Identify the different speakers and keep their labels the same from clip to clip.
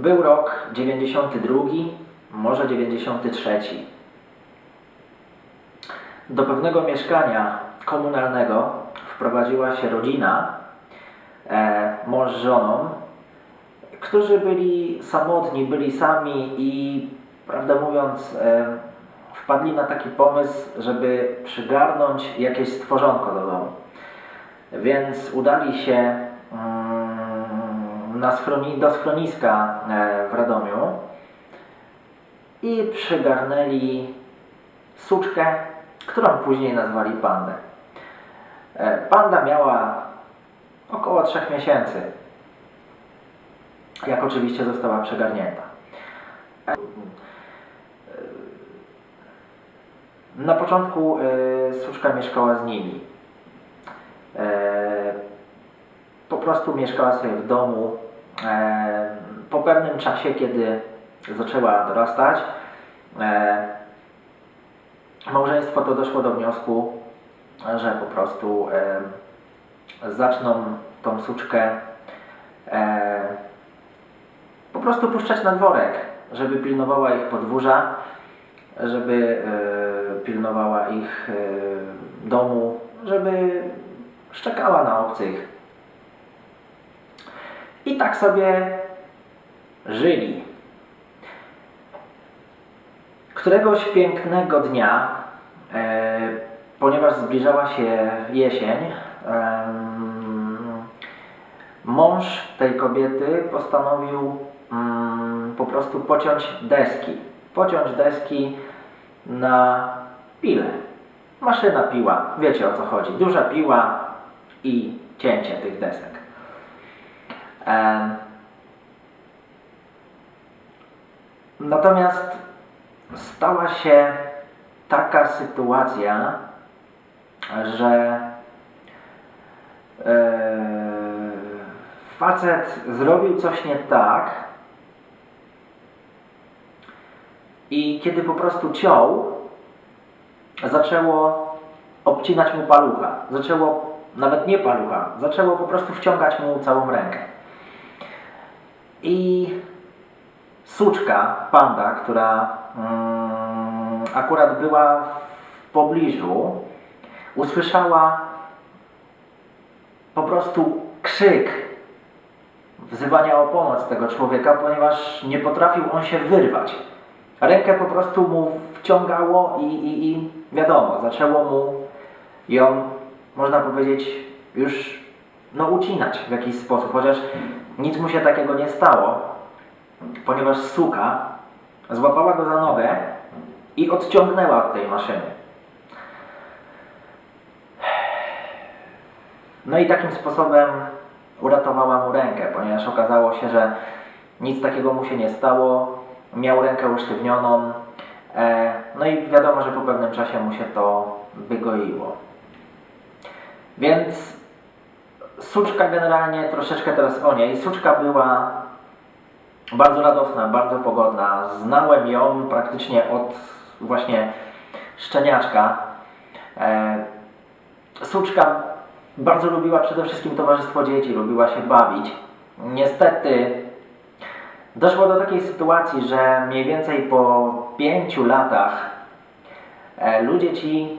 Speaker 1: Był rok 92, może 93. Do pewnego mieszkania komunalnego wprowadziła się rodzina, e, mąż z żoną, którzy byli samotni, byli sami i prawdę mówiąc e, wpadli na taki pomysł, żeby przygarnąć jakieś stworzonko do domu. Więc udali się na schroni, do schroniska e, w Radomiu i przygarnęli suczkę, którą później nazwali pandę. E, Panda miała około 3 miesięcy, jak oczywiście została przegarnięta. E, Na początku suczka mieszkała z nimi. Po prostu mieszkała sobie w domu. E, Po pewnym czasie, kiedy zaczęła dorastać, e, małżeństwo to doszło do wniosku, że po prostu e, zaczną tą suczkę po prostu puszczać na dworek, żeby pilnowała ich podwórza, żeby pilnowała ich domu, żeby szczekała na obcych. I tak sobie żyli. Któregoś pięknego dnia, e, ponieważ zbliżała się jesień, em, mąż tej kobiety postanowił mm, po prostu pociąć deski. Pociąć deski na pile. Maszyna piła, wiecie o co chodzi. Duża piła i cięcie tych desek. Natomiast stała się taka sytuacja, że e, facet zrobił coś nie tak i kiedy po prostu ciął, zaczęło obcinać mu palucha. Zaczęło, nawet nie palucha, zaczęło po prostu wciągać mu całą rękę. I suczka, panda, która mm, akurat była w pobliżu, usłyszała po prostu krzyk wzywania o pomoc tego człowieka, ponieważ nie potrafił on się wyrwać. Rękę po prostu mu wciągało i, i, i wiadomo, zaczęło mu ją, można powiedzieć, już no, ucinać w jakiś sposób, chociaż nic mu się takiego nie stało, ponieważ suka złapała go za nogę i odciągnęła od tej maszyny. No i takim sposobem uratowała mu rękę, ponieważ okazało się, że nic takiego mu się nie stało. Miał rękę usztywnioną. E, no i wiadomo, że po pewnym czasie mu się to wygoiło. Więc suczka generalnie, troszeczkę teraz o niej. Suczka była bardzo radosna, bardzo pogodna. Znałem ją praktycznie od właśnie szczeniaczka. E, Suczka bardzo lubiła przede wszystkim towarzystwo dzieci, lubiła się bawić. Niestety doszło do takiej sytuacji, że mniej więcej po pięciu latach e, ludzie ci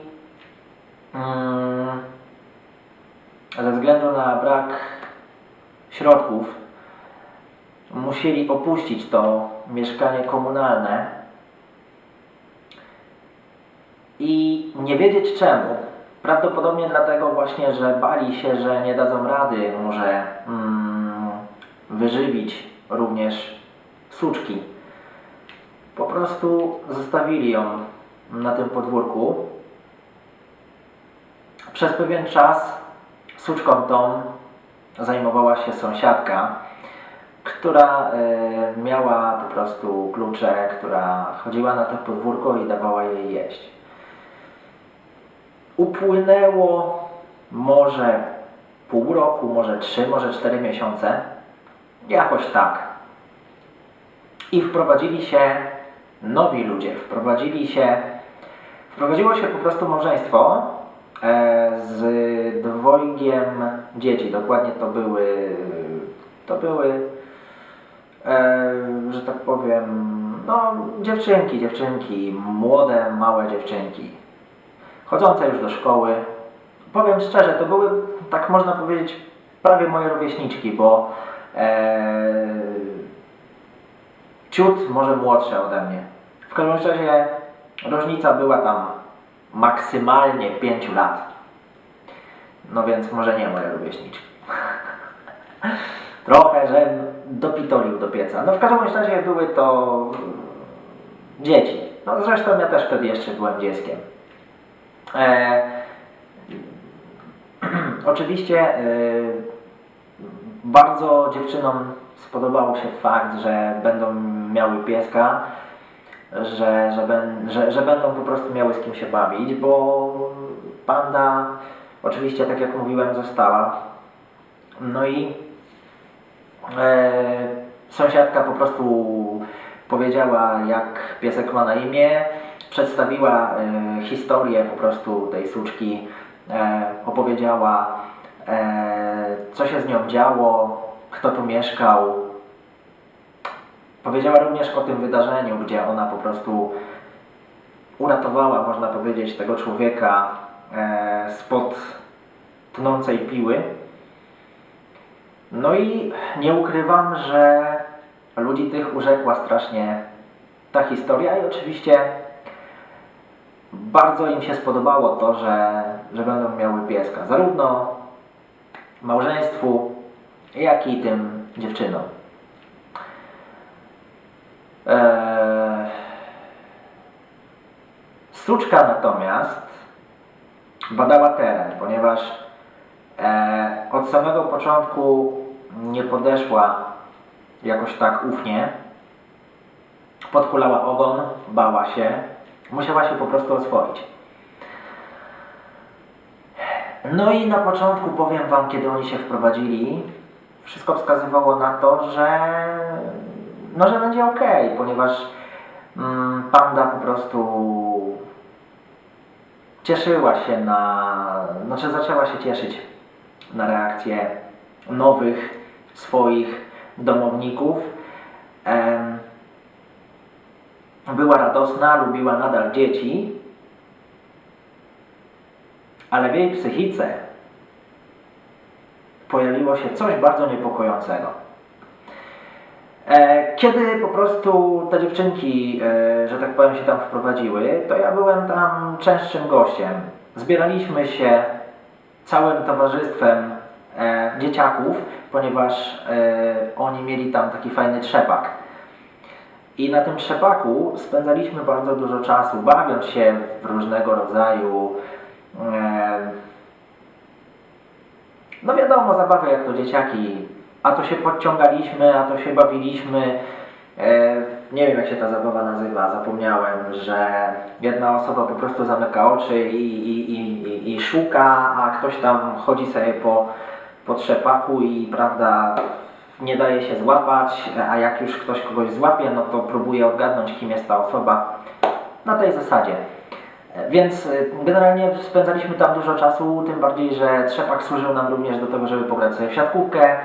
Speaker 1: mm, ze względu na brak środków musieli opuścić to mieszkanie komunalne i nie wiedzieć czemu. Prawdopodobnie dlatego właśnie, że bali się, że nie dadzą rady może mm, wyżywić również suczki. Po prostu zostawili ją na tym podwórku. Przez pewien czas suczką tą zajmowała się sąsiadka, która e, miała po prostu klucze, która chodziła na to podwórko i dawała jej jeść. Upłynęło może pół roku, może trzy, może cztery miesiące. Jakoś tak. I wprowadzili się nowi ludzie. Wprowadzili się. Wprowadziło się po prostu małżeństwo z dwojgiem dzieci. Dokładnie to były. To były e, że tak powiem, no dziewczynki, dziewczynki, młode, małe dziewczynki, chodzące już do szkoły. Powiem szczerze, to były, tak można powiedzieć, prawie moje rówieśniczki, bo e, ciut może młodsze ode mnie. W każdym razie różnica była tam maksymalnie 5 lat. No więc może nie moje rówieśniczki. Trochę, że dopitolił do pieca. No w każdym razie były to dzieci. No zresztą ja też wtedy jeszcze byłem dzieckiem. E, oczywiście e, bardzo dziewczynom spodobało się fakt, że będą miały pieska, że, że, ben, że, że będą po prostu miały z kim się bawić, bo panda oczywiście, tak jak mówiłem, została. No i e, sąsiadka po prostu powiedziała, jak piesek ma na imię, przedstawiła e, historię po prostu tej suczki, e, opowiedziała, e, co się z nią działo, kto tu mieszkał. Powiedziała również o tym wydarzeniu, gdzie ona po prostu uratowała, można powiedzieć, tego człowieka e, spod tnącej piły. No i nie ukrywam, że ludzi tych urzekła strasznie ta historia i oczywiście bardzo im się spodobało to, że, że będą miały pieska. Zarówno małżeństwu, jak i tym dziewczynom. Eee, natomiast badała teren, ponieważ e, od samego początku nie podeszła jakoś tak ufnie. Podkulała ogon, bała się, musiała się po prostu oswoić. No i na początku powiem Wam, kiedy oni się wprowadzili, wszystko wskazywało na to, że no, że będzie ok, ponieważ mm, panda po prostu cieszyła się na, znaczy zaczęła się cieszyć na reakcję nowych swoich domowników. Em, była radosna, lubiła nadal dzieci, ale w jej psychice pojawiło się coś bardzo niepokojącego. E, Kiedy po prostu te dziewczynki, e, że tak powiem, się tam wprowadziły, to ja byłem tam częstszym gościem. Zbieraliśmy się całym towarzystwem e, dzieciaków, ponieważ oni mieli tam taki fajny trzepak. I na tym trzepaku spędzaliśmy bardzo dużo czasu, bawiąc się w różnego rodzaju no wiadomo, zabawy jak to dzieciaki. A to się podciągaliśmy, a to się bawiliśmy. E, nie wiem jak się ta zabawa nazywa, zapomniałem, że jedna osoba po prostu zamyka oczy i, i, i, i, szuka, a ktoś tam chodzi sobie po, po trzepaku i prawda nie daje się złapać, a jak już ktoś kogoś złapie, no to próbuje odgadnąć kim jest ta osoba. Na tej zasadzie. E, Więc y, generalnie spędzaliśmy tam dużo czasu, tym bardziej, że trzepak służył nam również do tego, żeby pograć sobie w siatkówkę.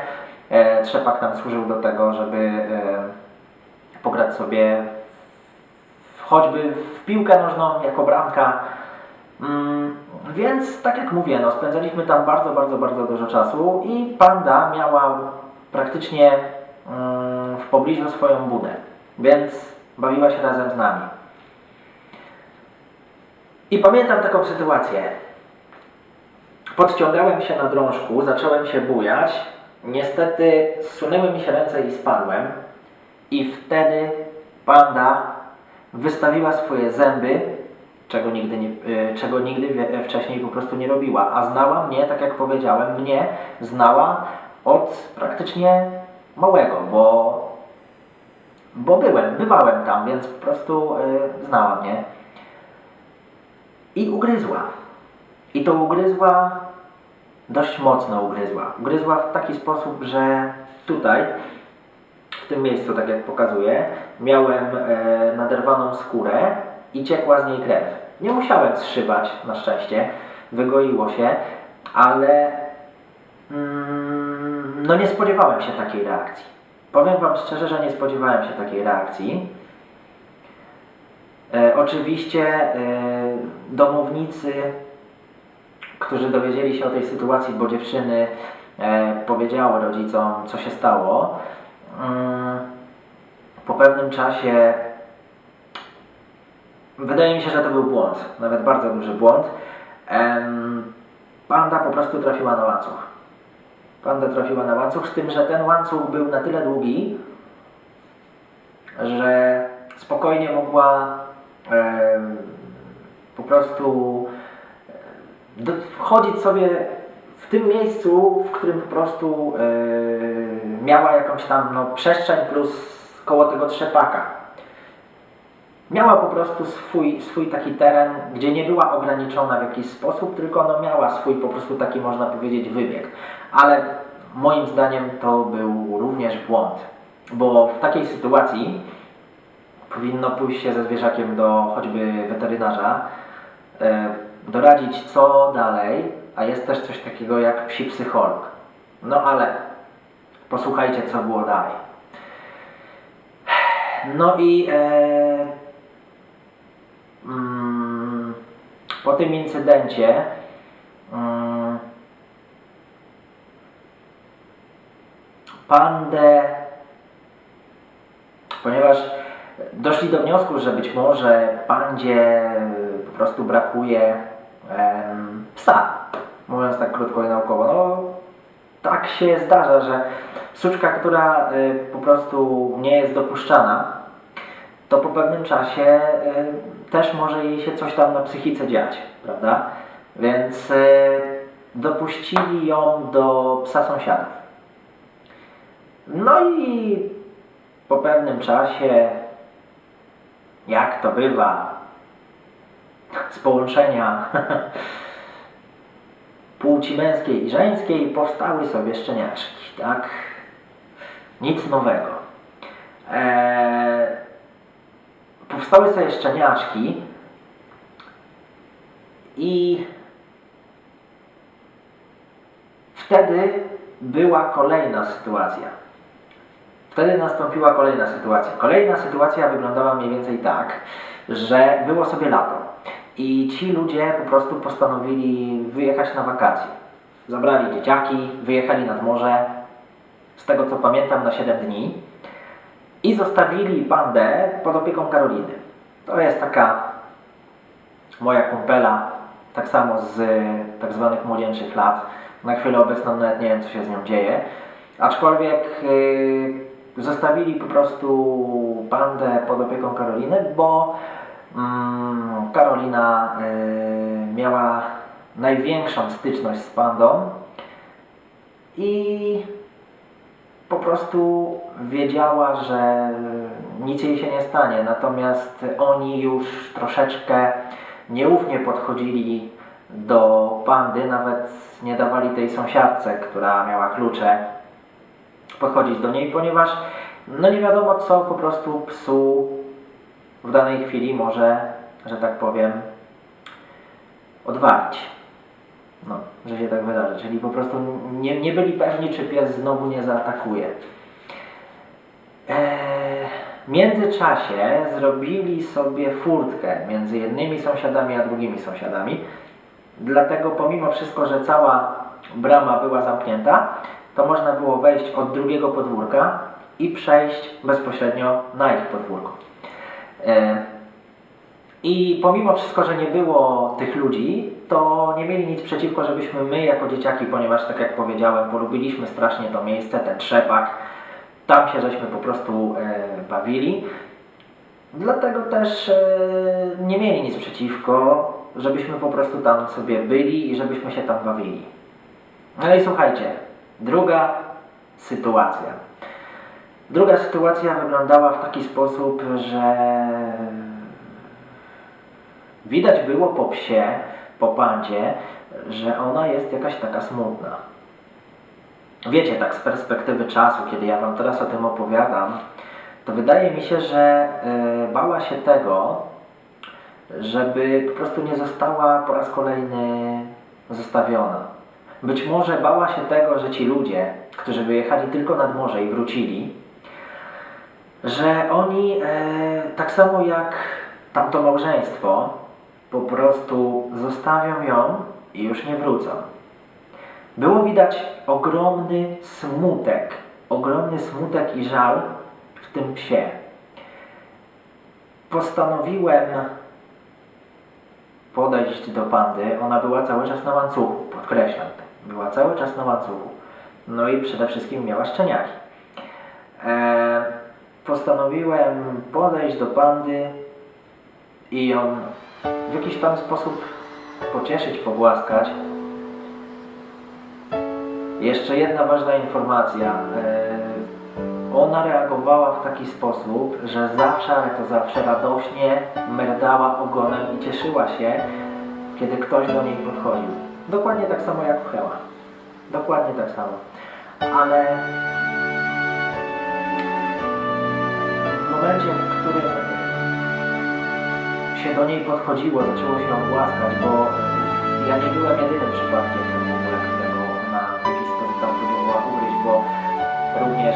Speaker 1: E, Trzepak nam służył do tego, żeby e, pograć sobie choćby w piłkę nożną jako bramka. Mm, Więc tak jak mówię, no, spędzaliśmy tam bardzo, bardzo, bardzo dużo czasu i panda miała praktycznie mm, w pobliżu swoją budę, więc bawiła się razem z nami. I pamiętam taką sytuację. Podciągałem się na drążku, zacząłem się bujać. Niestety zsunęły mi się ręce i spadłem. I wtedy panda wystawiła swoje zęby, czego nigdy, nie, y, czego nigdy wcześniej po prostu nie robiła. A znała mnie, tak jak powiedziałem, mnie znała od praktycznie małego, bo, bo byłem, bywałem tam, więc po prostu y, znała mnie i ugryzła. I to ugryzła, dość mocno ugryzła. Ugryzła w taki sposób, że tutaj, w tym miejscu, tak jak pokazuję, miałem e, naderwaną skórę i ciekła z niej krew. Nie musiałem zszywać, na szczęście, wygoiło się, ale mm, no nie spodziewałem się takiej reakcji. powiem Wam szczerze, że nie spodziewałem się takiej reakcji. E, oczywiście e, domownicy, którzy dowiedzieli się o tej sytuacji, bo dziewczyny e, powiedziały rodzicom, co się stało, mm, po pewnym czasie wydaje mi się, że to był błąd, nawet bardzo duży błąd. Panda po prostu trafiła na łańcuch. Panda trafiła na łańcuch, z tym, że ten łańcuch był na tyle długi, że spokojnie mogła po prostu wchodzić sobie w tym miejscu, w którym po prostu e, miała jakąś tam no, przestrzeń plus koło tego trzepaka. Miała po prostu swój, swój taki teren, gdzie nie była ograniczona w jakiś sposób, tylko no miała swój po prostu taki można powiedzieć wybieg. Ale moim zdaniem to był również błąd, bo w takiej sytuacji powinno pójść się ze zwierzakiem do choćby weterynarza, e, doradzić co dalej, a jest też coś takiego jak psi psycholog. No ale posłuchajcie co było dalej. No i e, mm, po tym incydencie mm, pandę, ponieważ doszli do wniosku, że być może pandzie po prostu brakuje em, psa, mówiąc tak krótko i naukowo. No, tak się zdarza, że suczka, która y, po prostu nie jest dopuszczana, to po pewnym czasie y, też może jej się coś tam na psychice dziać, prawda? Więc y, dopuścili ją do psa sąsiadów. No i po pewnym czasie, jak to bywa, z połączenia płci męskiej i żeńskiej powstały sobie szczeniaczki, tak? Nic nowego. Eee, powstały sobie szczeniaczki i wtedy była kolejna sytuacja. Wtedy nastąpiła kolejna sytuacja. Kolejna sytuacja wyglądała mniej więcej tak, że było sobie lato i ci ludzie po prostu postanowili wyjechać na wakacje. Zabrali dzieciaki, wyjechali nad morze, z tego co pamiętam, na 7 dni i zostawili pandę pod opieką Karoliny. To jest taka moja kumpela, tak samo z tak zwanych młodzieńczych lat. Na chwilę obecną nawet nie wiem, co się z nią dzieje. Aczkolwiek yy, zostawili po prostu pandę pod opieką Karoliny, bo Karolina yy, miała największą styczność z pandą i po prostu wiedziała, że nic jej się nie stanie. Natomiast oni już troszeczkę nieufnie podchodzili do pandy, nawet nie dawali tej sąsiadce, która miała klucze, podchodzić do niej, ponieważ no nie wiadomo co po prostu psu w danej chwili może, że tak powiem, odwalić. No, że się tak wydarzy. Czyli po prostu nie, nie byli pewni, czy pies znowu nie zaatakuje. Eee, w międzyczasie zrobili sobie furtkę między jednymi sąsiadami a drugimi sąsiadami. Dlatego pomimo wszystko, że cała brama była zamknięta, to można było wejść od drugiego podwórka i przejść bezpośrednio na ich podwórko. E, I pomimo wszystko, że nie było tych ludzi, to nie mieli nic przeciwko, żebyśmy my jako dzieciaki, ponieważ tak jak powiedziałem, polubiliśmy strasznie to miejsce, ten trzepak, tam się żeśmy po prostu e, bawili. Dlatego też e, nie mieli nic przeciwko, żebyśmy po prostu tam sobie byli i żebyśmy się tam bawili. No i słuchajcie, druga sytuacja. Druga sytuacja wyglądała w taki sposób, że widać było po psie, po pandzie, że ona jest jakaś taka smutna. Wiecie, tak z perspektywy czasu, kiedy ja Wam teraz o tym opowiadam, to wydaje mi się, że y, bała się tego, żeby po prostu nie została po raz kolejny zostawiona. Być może bała się tego, że ci ludzie, którzy wyjechali tylko nad morze i wrócili, że oni, e, tak samo jak tamto małżeństwo, po prostu zostawią ją i już nie wrócą. Było widać ogromny smutek, ogromny smutek i żal w tym psie. Postanowiłem podejść do pandy. Ona była cały czas na łańcuchu, podkreślam. Była cały czas na łańcuchu. No i przede wszystkim miała szczeniaki. E, postanowiłem podejść do pandy i ją w jakiś tam sposób pocieszyć, pogłaskać. Jeszcze jedna ważna informacja. E, Ona reagowała w taki sposób, że zawsze, ale to zawsze radośnie merdała ogonem i cieszyła się, kiedy ktoś do niej podchodził. Dokładnie tak samo jak pcheła. Dokładnie tak samo. Ale momencie, w którym się do niej podchodziło, zaczęło się ją głaskać, bo ja nie byłem jedynym przypadkiem w ogóle, którego ona w jakiś sposób tam próbowała ugryźć, bo również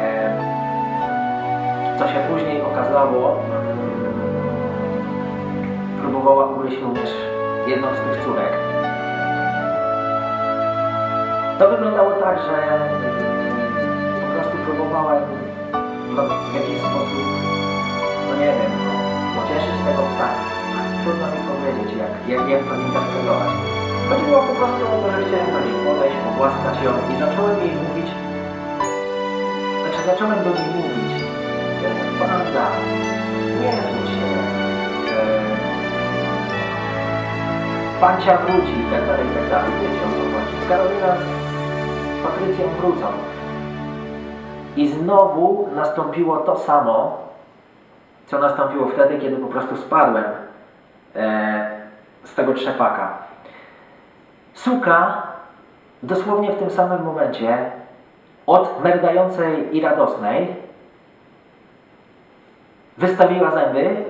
Speaker 1: e, co się później okazało, próbowała ugryźć również jedną z tych córek. To wyglądało tak, że po prostu próbowała no, w jakiś sposób, no nie wiem, no, pocieszyć tego psa. Trudno mi powiedzieć, jak, jak, jak to zinterpretować. Chodziło po prostu o to, że chciałem do niej podejść, pogłaskać ją i zacząłem jej mówić, znaczy zacząłem do niej mówić, e, Panda, nie zbudź się, e, Pancia wróci i tak dalej, i tak dalej, wiecie o co chodzi. Karolina z Patrycją wrócą. I znowu nastąpiło to samo, co nastąpiło wtedy, kiedy po prostu spadłem e, z tego trzepaka. Suka dosłownie w tym samym momencie od merdającej i radosnej wystawiła zęby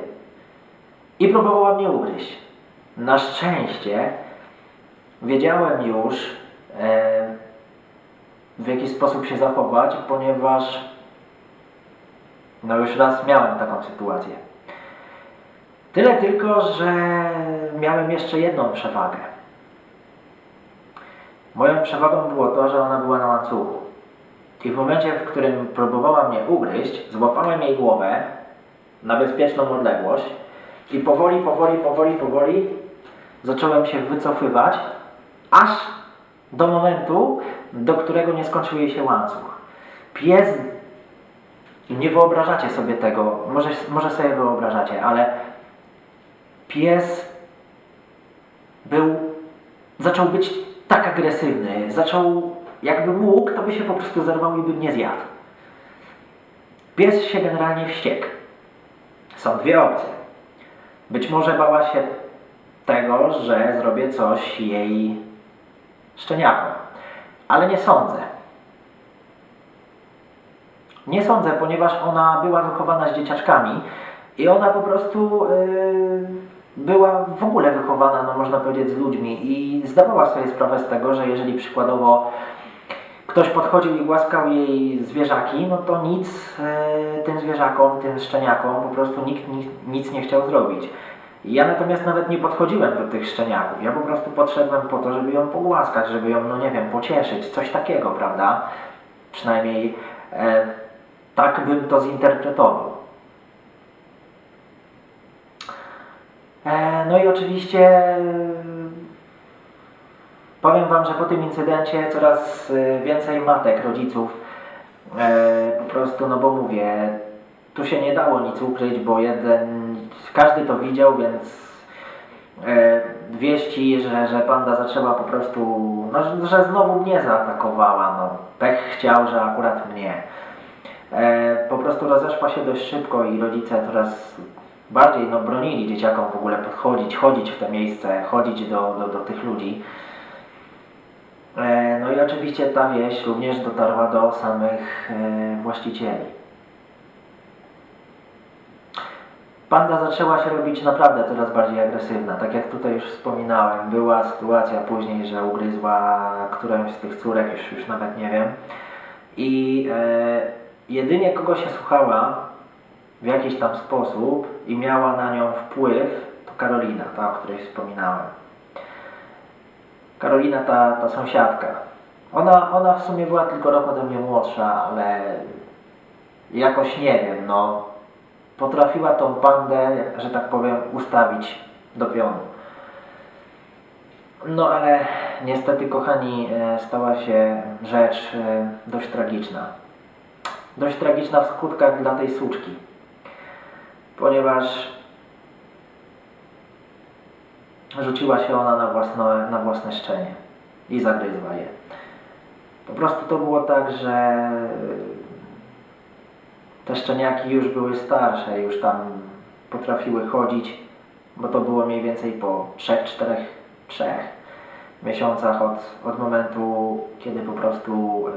Speaker 1: i próbowała mnie ugryźć. Na szczęście wiedziałem już, e, w jaki sposób się zachować, ponieważ no już raz miałem taką sytuację. Tyle tylko, że miałem jeszcze jedną przewagę. Moją przewagą było to, że ona była na łańcuchu. I w momencie, w którym próbowała mnie ugryźć, złapałem jej głowę na bezpieczną odległość i powoli, powoli, powoli, powoli zacząłem się wycofywać, aż do momentu, do którego nie skończył jej się łańcuch. Pies, nie wyobrażacie sobie tego, może, może sobie wyobrażacie, ale pies był, zaczął być tak agresywny, zaczął, jakby mógł, to by się po prostu zerwał i by mnie zjadł. Pies się generalnie wściekł. Są dwie opcje. Być może bała się tego, że zrobię coś jej szczeniakom. Ale nie sądzę. Nie sądzę, ponieważ ona była wychowana z dzieciaczkami i ona po prostu yy, była w ogóle wychowana, no można powiedzieć, z ludźmi i zdawała sobie sprawę z tego, że jeżeli przykładowo ktoś podchodził i głaskał jej zwierzaki, no to nic yy, tym zwierzakom, tym szczeniakom po prostu nikt nic, nic nie chciał zrobić. Ja natomiast nawet nie podchodziłem do tych szczeniaków. Ja po prostu podszedłem po to, żeby ją pogłaskać, żeby ją, no nie wiem, pocieszyć, coś takiego, prawda? Przynajmniej e, tak bym to zinterpretował. E, no i oczywiście e, powiem Wam, że po tym incydencie coraz e, więcej matek, rodziców e, po prostu, no bo mówię, tu się nie dało nic ukryć, bo jeden, każdy to widział, więc e, wieści, że, że panda zaczęła po prostu, no, że- znowu mnie zaatakowała, no pech chciał, że akurat mnie. E, po prostu rozeszła się dość szybko i rodzice coraz bardziej no, bronili dzieciakom w ogóle podchodzić, chodzić w te miejsce, chodzić do, do, do tych ludzi. E, no i oczywiście ta wieść również dotarła do samych e, właścicieli. Panda zaczęła się robić naprawdę coraz bardziej agresywna. Tak jak tutaj już wspominałem, była sytuacja później, że ugryzła którąś z tych córek, już, już nawet nie wiem. I, e, jedynie kogo się słuchała w jakiś tam sposób i miała na nią wpływ, to Karolina, ta, o której wspominałem. Karolina, ta, ta sąsiadka. Ona, ona w sumie była tylko rok ode mnie młodsza, ale jakoś nie wiem, no potrafiła tą bandę, że tak powiem, ustawić do pionu. No ale niestety, kochani, e, stała się rzecz e, dość tragiczna. Dość tragiczna w skutkach dla tej suczki. Ponieważ rzuciła się ona na własne, na własne szczenie i zagryzła je. Po prostu to było tak, że te szczeniaki już były starsze, już tam potrafiły chodzić, bo to było mniej więcej po 3, 4, 3 miesiącach od, od momentu, kiedy po prostu e,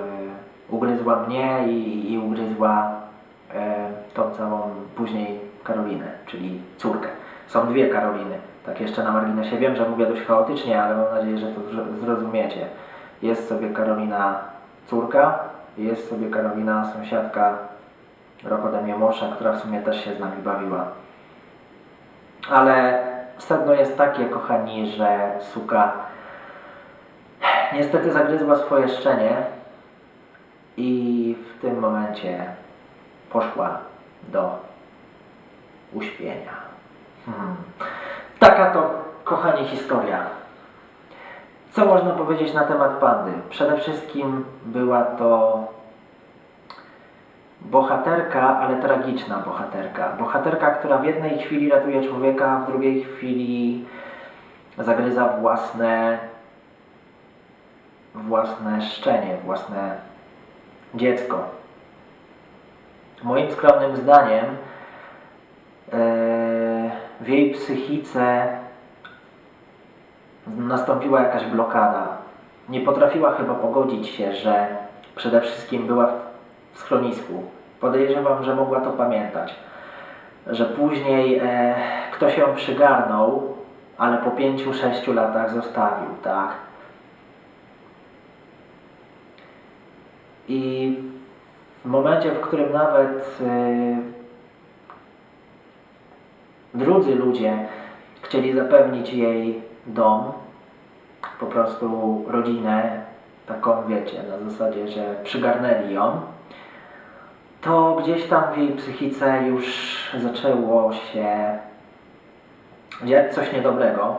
Speaker 1: ugryzła mnie i, i ugryzła e, tą całą później Karolinę, czyli córkę. Są dwie Karoliny. Tak jeszcze na marginesie wiem, że mówię dość chaotycznie, ale mam nadzieję, że to zro- zrozumiecie. Jest sobie Karolina córka, jest sobie Karolina sąsiadka mnie młodsza, która w sumie też się z nami bawiła. Ale sedno jest takie, kochani, że suka niestety zagryzła swoje szczenie i w tym momencie poszła do uśpienia. Hmm. Taka to, kochani, historia. Co można powiedzieć na temat pandy? Przede wszystkim była to bohaterka, ale tragiczna bohaterka. Bohaterka, która w jednej chwili ratuje człowieka, w drugiej chwili zagryza własne własne szczenie, własne dziecko. Moim skromnym zdaniem e, w jej psychice nastąpiła jakaś blokada. Nie potrafiła chyba pogodzić się, że przede wszystkim była schronisku. Podejrzewam, że mogła to pamiętać. Że później e, ktoś ją przygarnął, ale po pięciu, sześciu latach zostawił, tak? I w momencie, w którym nawet y, drudzy ludzie chcieli zapewnić jej dom, po prostu rodzinę, taką wiecie, na zasadzie, że przygarnęli ją, to gdzieś tam w jej psychice już zaczęło się dziać coś niedobrego,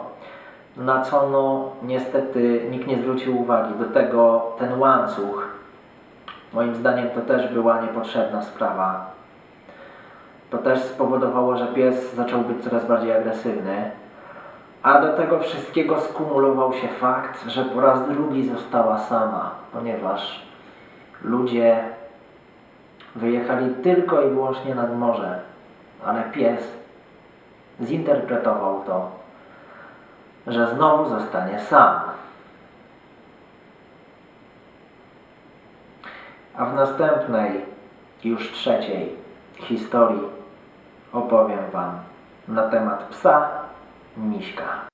Speaker 1: na co no niestety nikt nie zwrócił uwagi. Do tego ten łańcuch, moim zdaniem to też była niepotrzebna sprawa. To też spowodowało, że pies zaczął być coraz bardziej agresywny. A do tego wszystkiego skumulował się fakt, że po raz drugi została sama, ponieważ ludzie wyjechali tylko i wyłącznie nad morze, ale pies zinterpretował to, że znowu zostanie sam. A w następnej, już trzeciej historii opowiem Wam na temat psa Miśka.